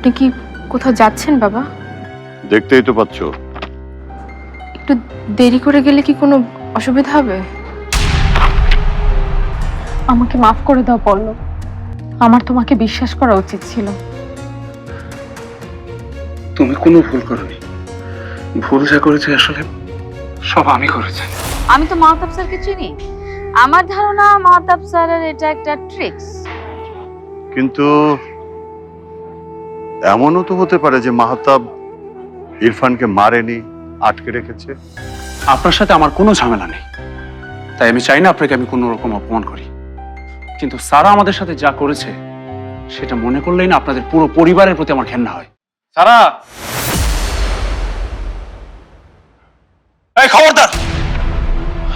আপনি কি কোথাও যাচ্ছেন বাবা? দেখতেই তো পাচ্ছ। একটু দেরি করে গেলে কি কোনো অসুবিধা হবে? আমাকে মাফ করে দাও পল্লব। আমার তোমাকে বিশ্বাস করা উচিত ছিল। তুমি কোনো ভুল করনি। ভুল যা করেছে আসলে সব আমি করেছি। আমি তো মাহতাব স্যারকে চিনি। আমার ধারণা মাহতাব স্যারের এটা একটা ট্রিক্স। কিন্তু এমনও তো হতে পারে যে মাহতাব ইরফানকে মারেনি আটকে রেখেছে। আপনার সাথে আমার কোনো ঝামেলা নেই। তাই আমি চাই না আপনাকে আমি কোনো রকম অপমান করি। কিন্তু সারা আমাদের সাথে যা করেছে সেটা মনে করলেই না আপনাদের পুরো পরিবারের প্রতি আমার ঘেন্না হয়। সারা! এই খবরদার!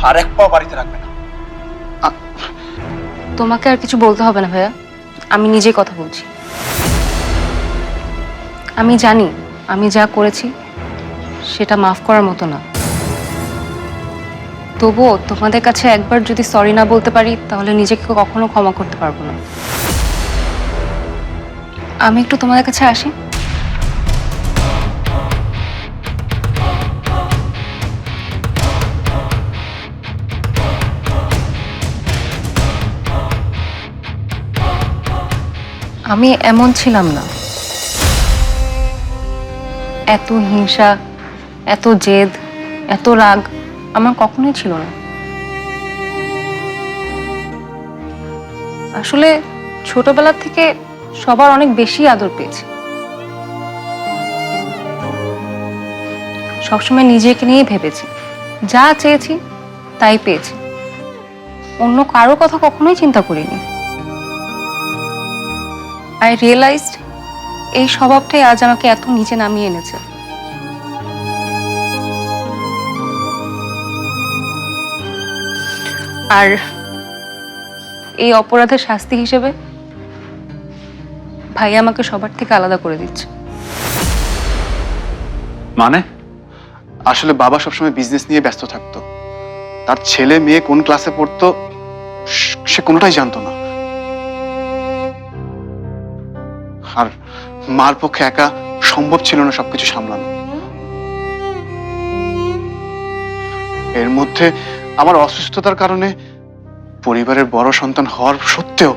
আর এক পা বাড়িতে রাখবে না। তোমাকে আর কিছু বলতে হবে না ভাইয়া। আমি নিজেই কথা বলছি। আমি জানি, আমি যা করেছি, সেটা মাফ করার মতো না। তবুও তোমাদের কাছে একবার যদি সরি না বলতে পারি, তাহলে নিজেকে কখনো ক্ষমা করতে পারব না। আমি একটু তোমাদের কাছে আসি? আমি এমন ছিলাম না। এত হিংসা, এত জেদ, এত রাগ আমার কখনোই ছিল না। আসলে ছোটবেলা থেকে সবার অনেক বেশি আদর পেয়েছি। সবসময় নিজেকে নিয়েই ভেবেছি। যা চেয়েছি তাই পেয়েছি। অন্য কারও কথা কখনোই চিন্তা করিনি। আই রিয়েলাইজড এই স্বভাবটাই আজ আমাকে এত নিচে নামিয়ে এনেছে। আর এই অপরাধের শাস্তি হিসেবে ভাই আমাকে সবার থেকে আলাদা করে দিচ্ছে। মানে? আসলে বাবা সবসময় বিজনেস নিয়ে ব্যস্ত থাকতো। তার ছেলে মেয়ে কোন ক্লাসে পড়তো, সে কোনোটাই জানতো না। আর মার পক্ষে একা সম্ভব ছিল না সবকিছু সামলানো। এর মধ্যে আমার অসুস্থতার কারণে পরিবারের বড় সন্তান হওয়ার সত্ত্বেও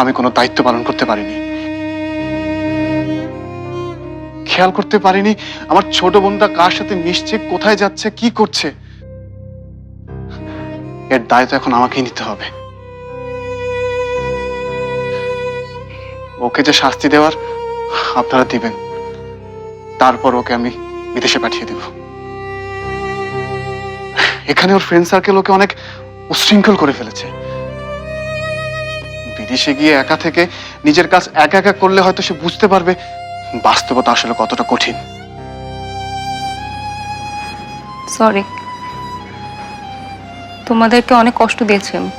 আমি কোনো দায়িত্ব পালন করতে পারিনি। খেয়াল করতে পারিনি আমার ছোট বোনটা কার সাথে মিশছে, কোথায় যাচ্ছে, কি করছে। এর দায় তো এখন আমাকেই নিতে হবে। ওকে যে শাস্তি দেওয়ার আপনারা দিবেন। তারপর ওকে আমি বিদেশে পাঠিয়ে দেব। এখানে ওর ফ্রেন্ড সার্কেল ওকে অনেক উশৃঙ্খল করে ফেলেছে। বিদেশে গিয়ে একা থেকে নিজের কাজ একা একা করলে হয়তো সে বুঝতে পারবে বাস্তবতা আসলে কতটা কঠিন। সরি তোমাদেরকে অনেক কষ্ট দিয়েছি আমি।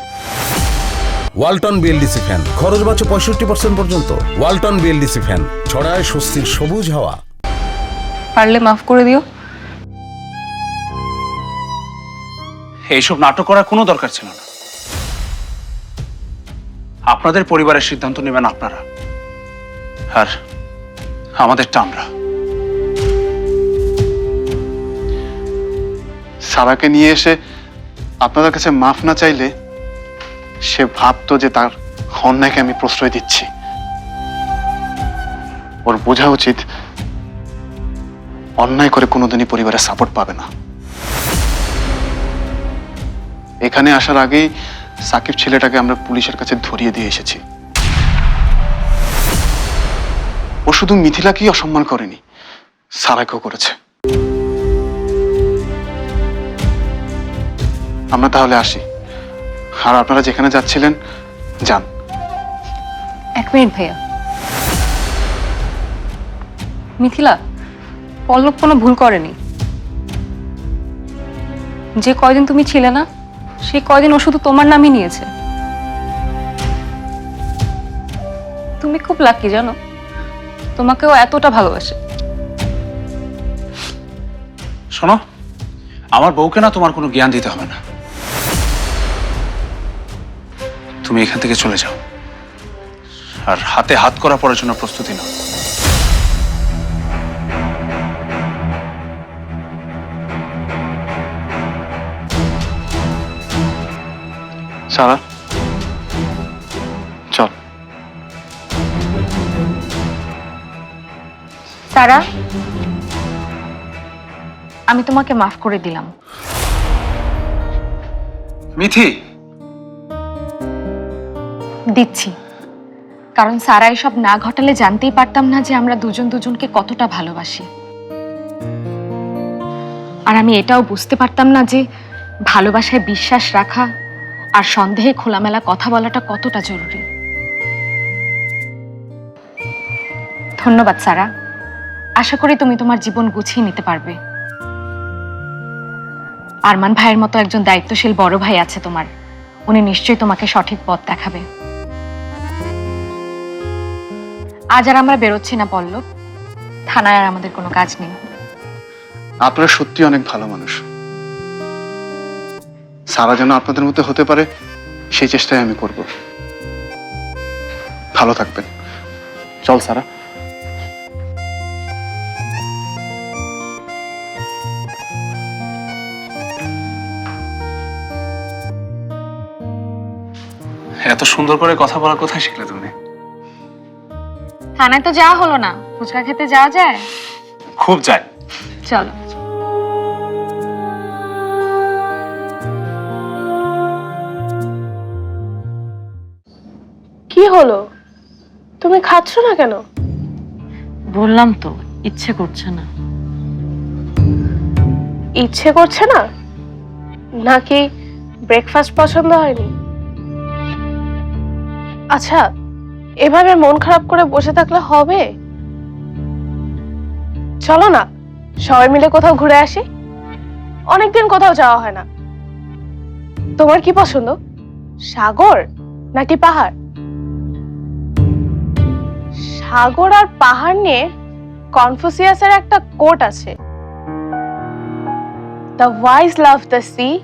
Walton BLDC fan. খরচ বাঁচে পঁয়ষট্টি পার্সেন্ট পর্যন্ত। Walton BLDC fan. ছড়ায় স্বস্তির সবুজ হাওয়া। পারলে মাফ করে দিও। এইসব নাটক করার কোনো দরকার ছিল না। আপনাদের পরিবারের সিদ্ধান্ত নেবেন আপনারা। আর আমাদেরটা আমরা। সারাকে নিয়ে এসে আপনাদের কাছে মাফ না চাইলে সে ভাবতো যে তার অন্যায়কে আমি প্রশ্রয় দিচ্ছি। ওর বোঝা উচিত অন্যায় করে কোনোদিনই পরিবারের সাপোর্ট পাবে না। এখানে আসার আগেই সাকিব ছেলেটাকে আমরা পুলিশের কাছে ধরিয়ে দিয়ে এসেছি। ও শুধু মিথিলাকেই অসম্মান করেনি, সারাকেও করেছে। আমরা তাহলে আসি। আর আপনারা যেখানে যাচ্ছিলেন যান। এক মিনিট ভাইয়া। মিথিলা পল্লব কোনো ভুল করেনি। যে কয়দিন তুমি ছিলে না সেই কয়দিন ও শুধু তোমার নামই নিয়েছে। তুমি খুব লাকি জানো? তোমাকেও এতটা ভালোবাসে। শোনো আমার বউকে না তোমার কোনো জ্ঞান দিতে হবে না। তুমি এখান থেকে চলে যাও। আর হাতে হাত করা পড়ার জন্য প্রস্তুতি নাও। সারা চল। সারা আমি তোমাকে মাফ করে দিলাম। মিথি! দিচ্ছি। কারণ সারা এসব না ঘটালে জানতেই পারতাম না যে আমরা দুজন দুজনকে কতটা ভালোবাসি। আর আমি এটাও বুঝতে পারতাম না যে ভালোবাসায় বিশ্বাস রাখা আর সন্দেহে খোলামেলা কথা বলাটা কতটা জরুরি। ধন্যবাদ, সারা। আশা করি তুমি তোমার জীবন গুছিয়ে নিতে পারবে। আরমান ভাইয়ের মতো একজন দায়িত্বশীল বড় ভাই আছে তোমার। উনি নিশ্চয়ই তোমাকে সঠিক পথ দেখাবে। আজ আর আমরা বেরোচ্ছি না পল্লব। থানায় আর আমাদের কোনো কাজ নেই। আপনারা সত্যি অনেক ভালো মানুষ। সারা যেন আপনাদের মধ্যে হতে পারে সেই চেষ্টাই আমি করব। ভালো থাকবেন। চল সারা। এত সুন্দর করে কথা বলার কোথায় শিখলে তুমি? থানায় তো যাওয়া হলো না। ফুচকা খেতে যাওয়া যায়? খুব যায়। চলো। কি হলো? তুমি খাচ্ছ না কেন? বললাম তো ইচ্ছে করছে না। ইচ্ছে করছে না? নাকি ব্রেকফাস্ট পছন্দ হয়নি? আচ্ছা এভাবে মন খারাপ করে বসে থাকলে হবে? চলো না, সবাই মিলে কোথাও ঘুরে আসি। অনেকদিন কোথাও যাওয়া হয় না। তোমার কি পছন্দ? সাগর নাকি পাহাড়? সাগর আর পাহাড় নিয়ে কনফুসিয়াসের একটা কোট আছে। The wise love the sea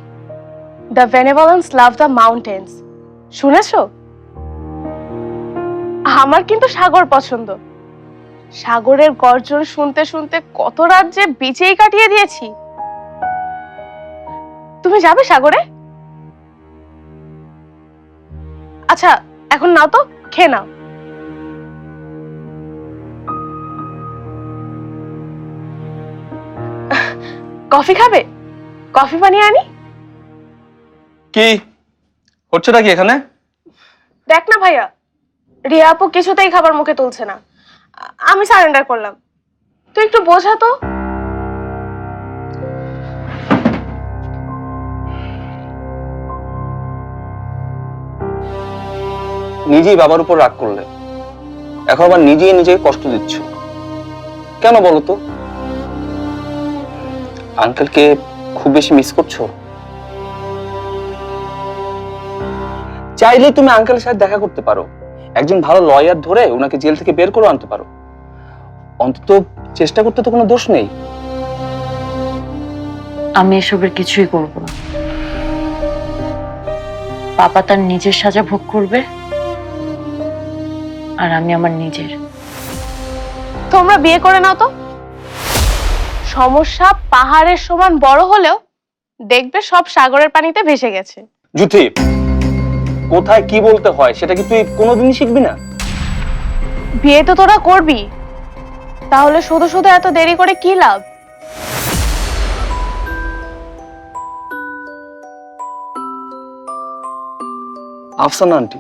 the benevolence love the mountains শুনেছো? আমার কিন্তু সাগর পছন্দ। সাগরের গর্জন শুনতে শুনতে কত রাত যে বিচেই কাটিয়ে দিয়েছি। তুমি যাবে সাগরে? আচ্ছা এখন নাও তো খেয়ে নাও। কফি খাবে? কফি বানিয়ে আনি। কি? হচ্ছেটা কি এখানে? দেখ না ভাইয়া। রিয়া আপু কিছুতেই খাবার মুখে তুলছে না। আমি সারেন্ডার করলাম। তুই একটু বোঝা তো। নিজেই বাবার উপর রাগ করলে। এখন আবার নিজেই নিজেকে কষ্ট দিচ্ছ। কেন বলো তো? আঙ্কেলকে খুব বেশি মিস করছ? চাইলে তুমি আঙ্কেলের সাথে দেখা করতে পারো। একজন ভালো লয়ার ধরে ওনাকে জেল থেকে বের করে আনতে পারো। অন্তত চেষ্টা করতে তো কোনো দোষ নেই। আমি এসবের কিছুই করব না। পাপা তার নিজের সাজা ভোগ করবে আর আমি আমার নিজের। তোমরা বিয়ে করে নাও তো। সমস্যা পাহাড়ের সমান বড় হলেও দেখবে সব সাগরের পানিতে ভেসে গেছে। জুথি কোথায় কি বলতে হয় সেটা কি তুই কোনোদিনই শিখবি না? বিয়ে তো তোরা করবি। তাহলে শুধু শুধু এত দেরি করে কি লাভ? Afsana aunty.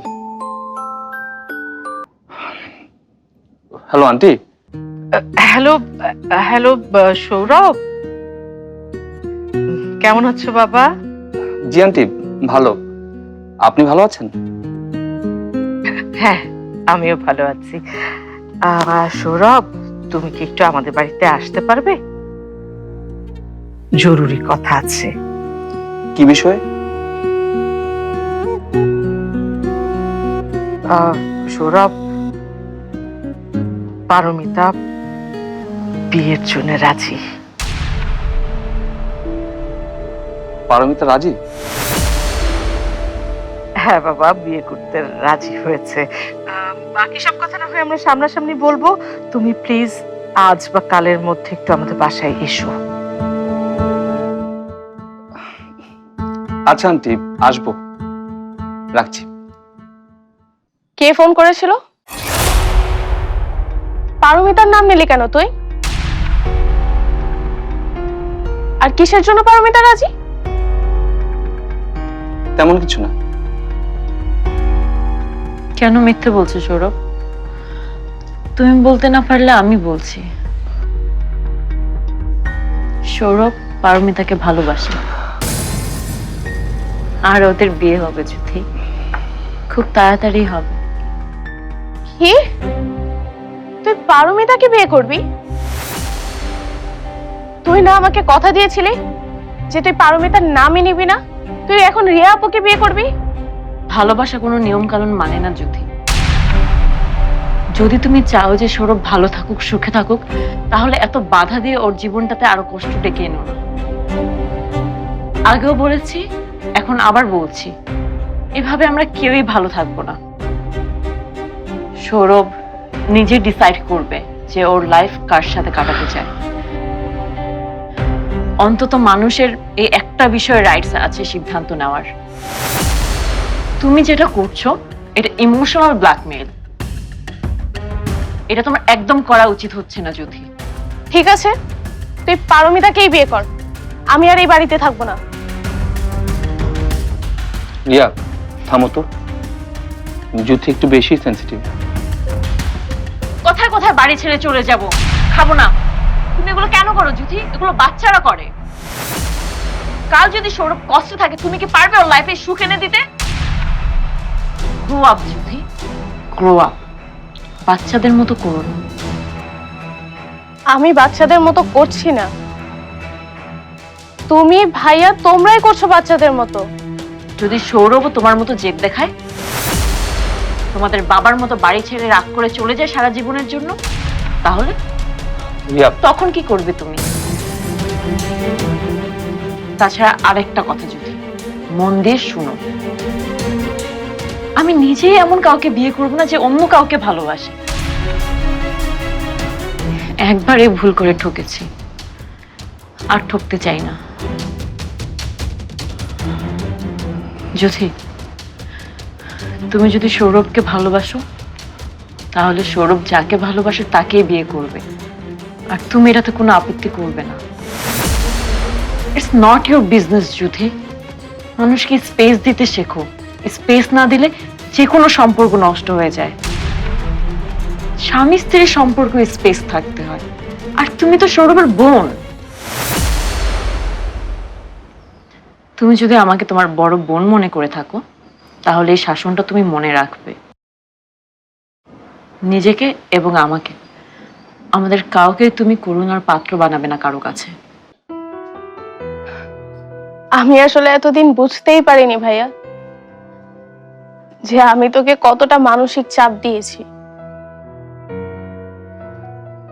Hello aunty. Hello hello Sourav. কেমন আছো বাবা? জি আন্টি ভালো। আপনি ভালো আছেন? হ্যাঁ আমিও ভালো আছি। সৌরভ তুমি কি একটু আমাদের বাড়িতে আসতে পারবে? জরুরি কথা আছে। কি বিষয়ে? সৌরভ পারমিতা বিয়ের জন্য রাজি। পারমিতা রাজি? হ্যাঁ বাবা বিয়ে করতে রাজি হয়েছে। বাকি সব কথা না হয় আমরা সামনাসামনি বলব। তুমি প্লিজ আজ বা কালের মধ্যে একটু আমাদের বাসায় এসো। আচ্ছা আন্টি আসব। রাখছি। কে ফোন করেছিল? পারমিতার নাম নিলি কেন তুই? আর কিসের জন্য পারমিতা রাজি? তেমন কিছু না। কেন মিথ্যে বলছো সৌরভ? তুমি বলতে না পারলে আমি বলছি। সৌরভ পারমিতাকে ভালোবাসে। আর ওদের বিয়ে হবে যদি, খুব তাড়াতাড়ি হবে। কি? তুই পারমিতাকে বিয়ে করবি? তুই না আমাকে কথা দিয়েছিলি যে তুই পারমিতার নামই নিবি না? তুই এখন রিয়া আপুকে বিয়ে করবি? ভালোবাসা কোনো নিয়ম কানুন মানে না যদি। যদি তুমি চাও যে সৌরভ ভালো থাকুক, সুখে থাকুক, তাহলে এত বাধা দিয়ে ওর জীবনটাতে আরও কষ্ট ডেকে এনো না। আগেও বলেছি, এখন আবার বলছি, এভাবে আমরা কেউই ভালো থাকব না। সৌরভ নিজে ডিসাইড করবে যে ওর লাইফ কার সাথে কাটাতে চায়। অন্তত মানুষের এই একটা বিষয়ে রাইটস আছে সিদ্ধান্ত নেওয়ার। তুমি যেটা করছ এটা ইমোশনাল ব্ল্যাকমেল এটা তোমার একদম করা উচিত হচ্ছে না জ্যোতি। ঠিক আছে তুই পারমিতাকেই বিয়ে কর। আমি আর এই বাড়িতে থাকব না। রিয়া থামো তো। জ্যোতি একটু বেশি সেন্সিটিভ কোথায় কোথায় বাড়ি ছেড়ে চলে যাব? খাব না। তুমি এগুলো কেন করো জ্যোতি? এগুলো বাচ্চারা করে। কাল যদি সৌরভ কষ্ট থাকে তুমি কি পারবে ওর লাইফে সুখ এনে দিতে? Grow up Jyoti grow up বাচ্চাদের মতো করো না। আমি বাচ্চাদের মতো করছি না। তুমি ভাইয়া তোমরাই করছ বাচ্চাদের মতো। যদি সৌরভও তোমার মতো জেদ দেখায় তোমাদের বাবার মতো বাড়ি ছেড়ে রাগ করে চলে যায় সারা জীবনের জন্য তাহলে তখন কি করবে তুমি? তাছাড়া আরেকটা কথা যদি মন দিয়ে শুনো। আমি নিজেই এমন কাউকে বিয়ে করব না যে অন্য কাউকে ভালোবাসে। একবারে ভুল করে ঠকেছি। আর ঠকতে চাই না। জ্যোতি, তুমি যদি সৌরভকে ভালোবাসো, তাহলে সৌরভ যাকে ভালোবাসে তাকেই বিয়ে করবে। আর তুমি এটাতে কোনো আপত্তি করবে না। It's not your business Juthi মানুষকে স্পেস দিতে শেখো। স্পেস না দিলে যে কোনো সম্পর্ক নষ্ট হয়ে যায়। স্বামী স্ত্রীর সম্পর্ক স্পেস থাকতে হয়। আর তুমি তো সৌরভের বোন। তুমি যদি আমাকে তোমার বড় বোন মনে করে থাকো, তাহলে এই শাসনটা তুমি মনে রাখবে। নিজেকে এবং আমাকে। আমাদের কাউকে তুমি করুণার পাত্র বানাবে না কারও কাছে। আমি আসলে এতদিন বুঝতেই পারিনি ভাইয়া। যে আমি তোকে কতটা মানসিক চাপ দিয়েছি।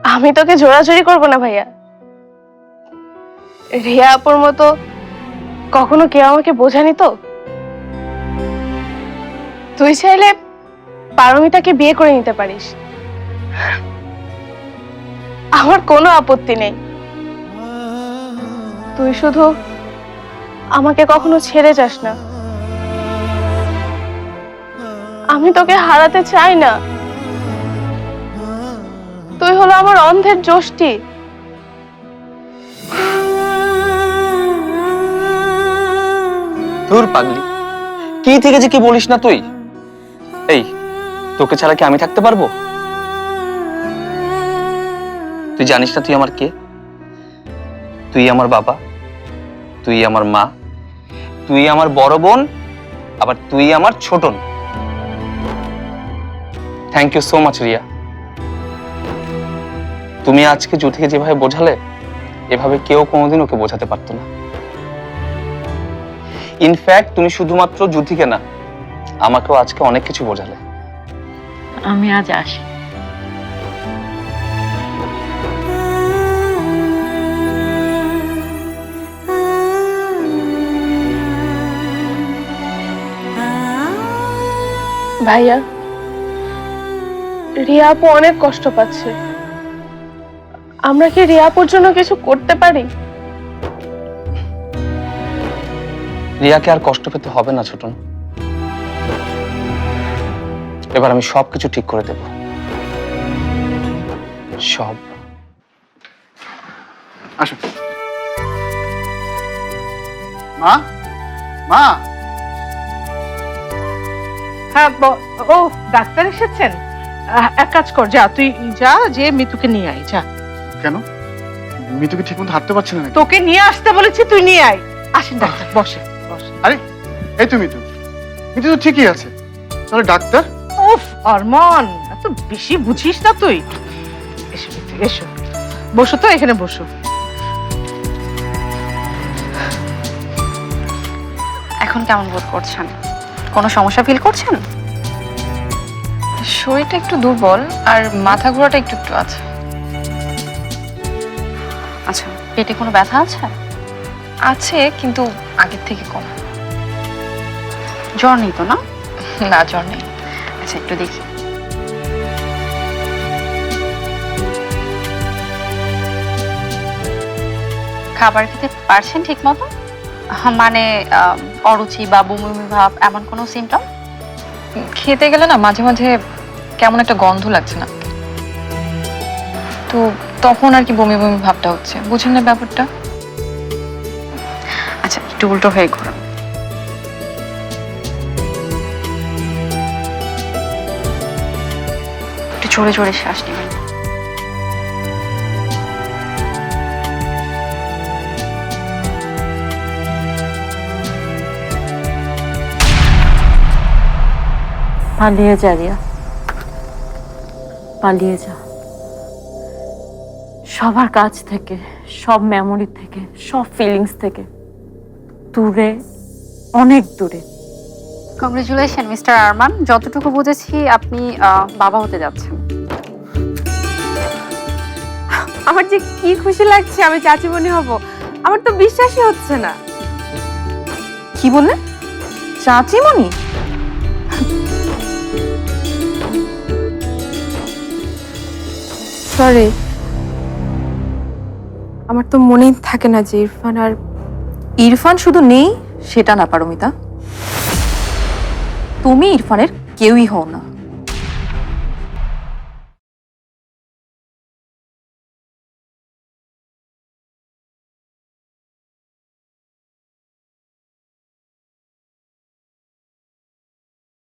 আমি তোকে জোরাজোরি করব না ভাইয়া। রিয়া আপুর মতো কখনো কেউ আমাকে বোঝানি তো? তুই চাইলে পারমিতাকে বিয়ে করে নিতে পারিস। আমার কোনো আপত্তি নেই। তুই শুধু আমাকে কখনো ছেড়ে যাস না। আমি তোকে হারাতে চাই না। তুই হলো আমার অন্ধের যষ্টি ধুর পাগলি, কি থেকে যে কি বলিস না তুই? এই, তোকে ছাড়া কি আমি থাকতে পারব? তুই জানিস না তুই আমার কে? তুই আমার বাবা, তুই আমার মা, তুই আমার বড় বোন, আবার তুই আমার Chhoton thank you so much Riya তুমি আজকে জ্যোতিকে যেভাবে বোঝালে এভাবে কেউ কোনোদিন ওকে বোঝাতে পারতো না। ইনফ্যাক্ট তুমি শুধুমাত্র যুথিকে না আমাকেও আজকে অনেক কিছু বোঝালে। আমি আজ আসি। ভাইয়া রিয়া আপু অনেক কষ্ট পাচ্ছে। আমরা কি রিয়া আপুর জন্য কিছু করতে পারি? রিয়াকে আর কষ্ট পেতে হবে না ছোটন। এবার আমি সব কিছু ঠিক করে দেব। সব। মা? মা? হ্যাঁ ও ডাক্তার এসেছেন? এক কাজ কর যা তুই যা যে মিতুকে নিয়ে আয় যা। কেন? মিতুকে ঠিক মতো হাঁটতে পারছে না নাকি? তোকে নিয়ে আসতে বলেছি তুই নিয়ে আয়। আসেন ডাক্তার বসে বসে। আরে এই তো মিতু। মিতু তো ঠিকই আছে। তাহলে ডাক্তার? উফ অরমন এত বেশি বুঝিস না তুই। এসো মিতু, এসো। বসো তো এখানে বসো। এখন কেমন বোধ করছেন? কোনো সমস্যা ফিল করছেন? শরীরটা একটু দুর্বল আর মাথা ঘোরাটা একটু একটু আছে। আচ্ছা। পেটে কোনো ব্যথা আছে? আছে কিন্তু আগের থেকে কম। জ্বর নেই তো না? না জ্বর নেই। আচ্ছা একটু দেখি। খাবার খেতে পারছেন ঠিক মতো মানে অরুচি বা বমি বমি ভাব এমন কোনো সিমটম খেতে গেলে না মাঝে মাঝে কেমন একটা গন্ধ লাগছে না। তো তখন আর কি বমি বমি ভাবটা হচ্ছে। বুঝেন না ব্যাপারটা? আচ্ছা একটু উল্টো হয়ে ঘোরান একটু জোরে জোরে শ্বাস নেবেন। পালিয়ে যা রিয়া। পালিয়ে যা। সবার কাছ থেকে সব মেমোরি থেকে সব ফিলিংস থেকে দূরে অনেক দূরে। কংগ্রেচুলেশন মিস্টার আরমান যতটুকু বুঝেছি আপনি আহ, বাবা হতে যাচ্ছেন। আমার যে কি খুশি লাগছে আমি চাচিমণি হব আমার তো বিশ্বাসই হচ্ছে না। কি বললে? চাচিমণি? সরি। আমার তো মনেই থাকে না যে ইরফান আর ইরফান শুধু নেই, সেটা না পারমিতা। তুমি ইরফানের কেউই হও না।